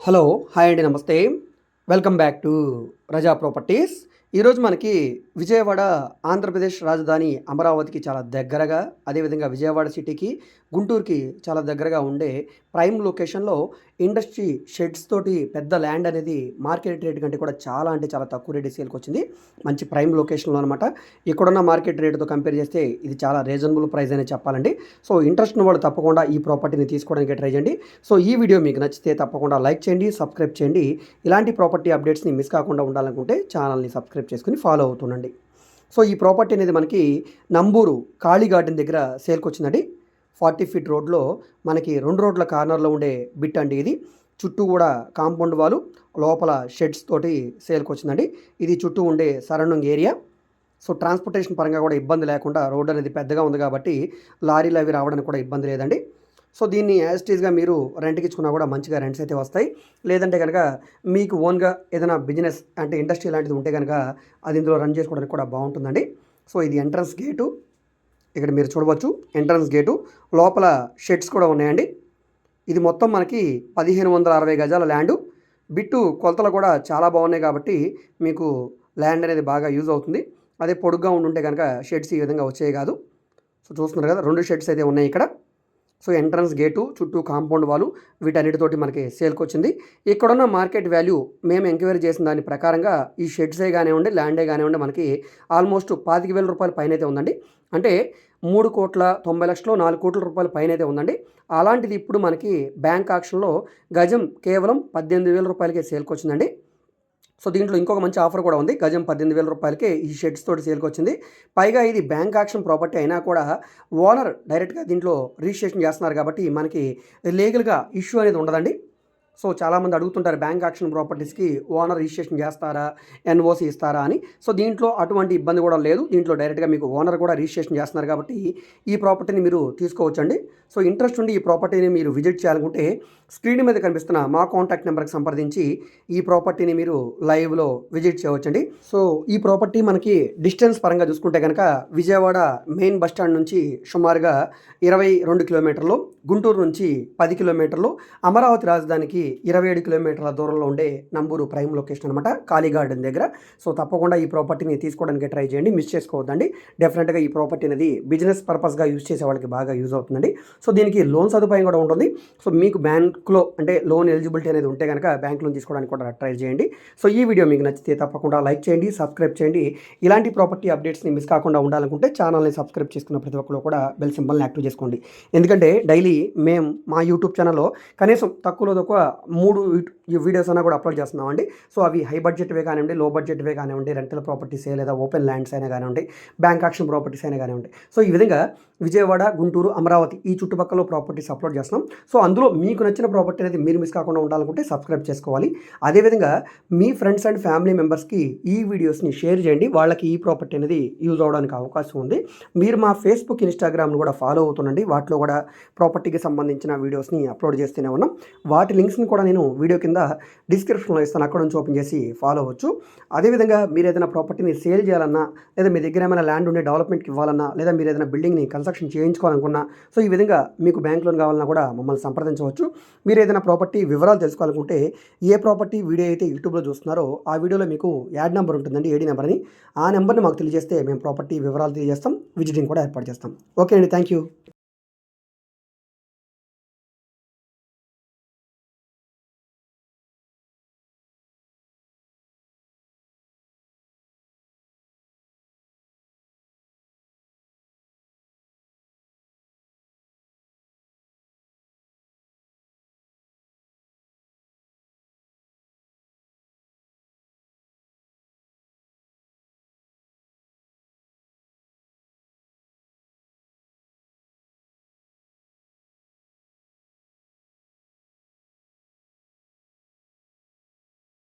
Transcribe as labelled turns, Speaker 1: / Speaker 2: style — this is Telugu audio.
Speaker 1: హలో హాయ్ అండి నమస్తే. Welcome back to Raza properties. ఈరోజు మనకి విజయవాడ ఆంధ్రప్రదేశ్ రాజధాని అమరావతికి చాలా దగ్గరగా అదేవిధంగా విజయవాడ సిటీకి గుంటూరుకి చాలా దగ్గరగా ఉండే ప్రైమ్ లొకేషన్లో ఇండస్ట్రీ షెడ్స్ తోటి పెద్ద ల్యాండ్ అనేది మార్కెట్ రేట్ కంటే కూడా చాలా అంటే చాలా తక్కువ రేట్ సేల్కి వచ్చింది. మంచి ప్రైమ్ లొకేషన్లో అనమాట ఇక్కడున్న మార్కెట్ రేటుతో కంపేర్ చేస్తే ఇది చాలా రీజనబుల్ ప్రైస్ అనే చెప్పాలండి. సో ఇంట్రెస్ట్ ఉన్న వాళ్ళు తప్పకుండా ఈ ప్రాపర్టీని తీసుకోవడానికి ట్రై చేయండి. సో ఈ వీడియో మీకు నచ్చితే తప్పకుండా లైక్ చేయండి సబ్స్క్రైబ్ చేయండి. ఇలాంటి ప్రాపర్టీ అప్డేట్స్ని మిస్ కాకుండా ఉండాలనుకుంటే ఛానల్ని సబ్స్క్రైబ్ చేసుకుని ఫాలో అవుతుండండి. సో ఈ ప్రాపర్టీ అనేది మనకి నంబూరు కాళీ గార్డెన్ దగ్గర సేల్కి వచ్చిందండి. ఫార్టీ ఫీట్ రోడ్లో మనకి రెండు రోడ్ల కార్నర్లో ఉండే బిట్ అండి ఇది. చుట్టూ కూడా కాంపౌండ్ వాళ్ళు లోపల షెడ్స్ తోటి సేల్కి వచ్చిందండి. ఇది చుట్టూ ఉండే సరౌండింగ్ ఏరియా. సో ట్రాన్స్పోర్టేషన్ పరంగా కూడా ఇబ్బంది లేకుండా రోడ్ అనేది పెద్దగా ఉంది కాబట్టి లారీలు అవి రావడానికి కూడా ఇబ్బంది లేదండి. సో దీన్ని యాజిటీస్గా మీరు రెంట్కి ఇచ్చుకున్నా కూడా మంచిగా రెంట్స్ అయితే వస్తాయి. లేదంటే కనుక మీకు ఓన్గా ఏదైనా బిజినెస్ అంటే ఇండస్ట్రీ లాంటిది ఉంటే కనుక అది ఇందులో రన్ చేసుకోవడానికి కూడా బాగుంటుందండి. సో ఇది ఎంట్రన్స్ గేటు. ఇక్కడ మీరు చూడవచ్చు ఎంట్రన్స్ గేటు. లోపల షెడ్స్ కూడా ఉన్నాయండి. ఇది మొత్తం మనకి పదిహేను వందల అరవై గజాల ల్యాండు. బిట్టు కొలతలు కూడా చాలా బాగున్నాయి కాబట్టి మీకు ల్యాండ్ అనేది బాగా యూజ్ అవుతుంది. అదే పొడుగ్గా ఉండుంటే కనుక షెడ్స్ ఈ విధంగా వచ్చేవి కాదు. సో చూస్తున్నారు కదా రెండు షెడ్స్ అయితే ఉన్నాయి ఇక్కడ. సో ఎంట్రన్స్ గేటు చుట్టూ కాంపౌండ్ వాళ్ళు వీటన్నిటితోటి మనకి సేల్కి వచ్చింది ఇక్కడున్న మార్కెట్ వాల్యూ మేము ఎంక్వైరీ చేసిన దాని ప్రకారంగా ఈ షెడ్సే కానివ్వండి ల్యాండే కానివ్వండి మనకి ఆల్మోస్ట్ పాతిక వేల రూపాయల పైన అయితే ఉందండి. అంటే మూడు కోట్ల తొంభై లక్షలు నాలుగు కోట్ల రూపాయల పైన అయితే ఉందండి. అలాంటిది ఇప్పుడు మనకి బ్యాంక్ ఆక్షన్లో గజం కేవలం పద్దెనిమిది వేల రూపాయలకే సేల్కి వచ్చిందండి సో దీంట్లో ఇంకొక మంచి ఆఫర్ కూడా ఉంది. గజం పద్దెనిమిది వేల రూపాయలకే ఈ షెడ్స్ తోటి సేల్కి వచ్చింది. పైగా ఇది బ్యాంక్ యాక్షన్ ప్రాపర్టీ అయినా కూడా ఓనర్ డైరెక్ట్గా దీంట్లో రిజిస్ట్రేషన్ చేస్తున్నారు కాబట్టి మనకి లీగల్గా ఇష్యూ అనేది ఉండదండి. సో చాలామంది అడుగుతుంటారు బ్యాంక్ యాక్షన్ ప్రాపర్టీస్కి ఓనర్ రిజిస్ట్రేషన్ చేస్తారా ఎన్ఓసి ఇస్తారా అని. సో దీంట్లో అటువంటి ఇబ్బంది కూడా లేదు. దీంట్లో డైరెక్ట్గా మీకు ఓనర్ కూడా రిజిస్ట్రేషన్ చేస్తున్నారు కాబట్టి ఈ ప్రాపర్టీని మీరు తీసుకోవచ్చండి. సో ఇంట్రెస్ట్ ఉండి ఈ ప్రాపర్టీని మీరు విజిట్ చేయాలనుకుంటే స్క్రీన్ మీద కనిపిస్తున్న మా కాంటాక్ట్ నెంబర్కి సంప్రదించి ఈ ప్రాపర్టీని మీరు లైవ్లో విజిట్ చేయవచ్చండి. సో ఈ ప్రాపర్టీ మనకి డిస్టెన్స్ పరంగా చూసుకుంటే కనుక విజయవాడ మెయిన్ బస్ స్టాండ్ నుంచి సుమారుగా ఇరవై రెండు కిలోమీటర్లు గుంటూరు నుంచి పది కిలోమీటర్లు అమరావతి రాజధానికి ఇరవై ఏడు కిలోమీటర్ల దూరంలో ఉండే నంబూరు ప్రైమ్ లొకేషన్ అనమాట కాళీ గార్డెన్ దగ్గర. సో తప్పకుండా ఈ ప్రాపర్టీని తీసుకోవడానికి ట్రై చేయండి మిస్ చేసుకోవద్దండి. డెఫినెట్గా ఈ ప్రాపర్టీ అనేది బిజినెస్ పర్పస్గా యూజ్ చేసే వాళ్ళకి బాగా యూజ్ అవుతుందండి. సో దీనికి లోన్ సదుపాయం కూడా ఉంటుంది. సో మీకు బ్యాంక్లో అంటే లోన్ ఎలిజిబిలిటీ అనేది ఉంటే కనుక బ్యాంక్ లోన్ తీసుకోవడానికి కూడా ట్రై చేయండి. సో ఈ వీడియో మీకు నచ్చితే తప్పకుండా లైక్ చేయండి సబ్స్క్రైబ్ చేయండి. ఇలాంటి ప్రాపర్టీ అప్డేట్స్ని మిస్ కాకుండా ఉండాలనుకుంటే ఛానల్ని సబ్స్క్రైబ్ చేసుకున్న ప్రతి ఒక్కరు కూడా బెల్ సింబల్ని యాక్టివ్ చేసుకోండి. ఎందుకంటే డైలీ మేము మా యూట్యూబ్ ఛానల్లో కనీసం తక్కువలో తక్కువ మూడు ఈ వీడియోస్ అన్నా కూడా అప్లోడ్ చేస్తున్నామండి. సో అవి హై బడ్జెట్వే కానివ్వండి లో బడ్జెట్వే కానివ్వండి రెంటల్ ప్రాపర్టీస్ లేదా ఓపెన్ ల్యాండ్స్ అయినా కానివ్వండి బ్యాంక్ యాక్షన్ ప్రాపర్టీస్ అయినా కానివ్వండి. సో ఈ విధంగా విజయవాడ గుంటూరు అమరావతి ఈ చుట్టుపక్కల ప్రాపర్టీస్ అప్లోడ్ చేస్తున్నాం. సో అందులో మీకు నచ్చిన ప్రాపర్టీ అనేది మీరు మిస్ కాకుండా ఉండాలనుకుంటే సబ్స్క్రైబ్ చేసుకోవాలి. అదేవిధంగా మీ ఫ్రెండ్స్ అండ్ ఫ్యామిలీ మెంబర్స్కి ఈ వీడియోస్ని షేర్ చేయండి. వాళ్ళకి ఈ ప్రాపర్టీ అనేది యూజ్ అవడానికి అవకాశం ఉంది. మీరు మా ఫేస్బుక్ ఇన్స్టాగ్రామ్ను కూడా ఫాలో అవుతుండండి. వాటిలో కూడా ప్రాపర్టీకి సంబంధించిన వీడియోస్ని అప్లోడ్ చేస్తూనే ఉన్నాం. వాటి లింక్స్ని కూడా నేను వీడియో కింద డిస్క్రిప్షన్లో ఇస్తాను. అక్కడ నుంచి ఓపెన్ చేసి ఫాలో అవ్వచ్చు. అదేవిధంగా మీరు ఏదైనా ప్రాపర్టీని సేల్ చేయాలన్నా లేదా మీ దగ్గర ఏమైనా ల్యాండ్ ఉండే డెవలప్మెంట్కి ఇవ్వాలన్నా లేదా మీరు ఏదైనా బిల్డింగ్ని ట్రాన్సాక్షన్ చేయించుకోవాలనుకున్నా సో ఈ విధంగా మీకు బ్యాంక్ లోన్ కావాలన్నా కూడా మమ్మల్ని సంప్రదించవచ్చు. మీరు ఏదైనా ప్రాపర్టీ వివరాలు తెలుసుకోవాలనుకుంటే ఏ ప్రాపర్టీ వీడియో అయితే యూట్యూబ్లో చూస్తున్నారో ఆ వీడియోలో మీకు యాడ్ నెంబర్ ఉంటుందండి ఏడీ నెంబర్ అని ఆ నెంబర్ని మాకు తెలియజేస్తే మేము ప్రాపర్టీ వివరాలు తెలియజేస్తాం విజిటింగ్ కూడా ఏర్పాటు చేస్తాం. ఓకే అండి థ్యాంక్ యూ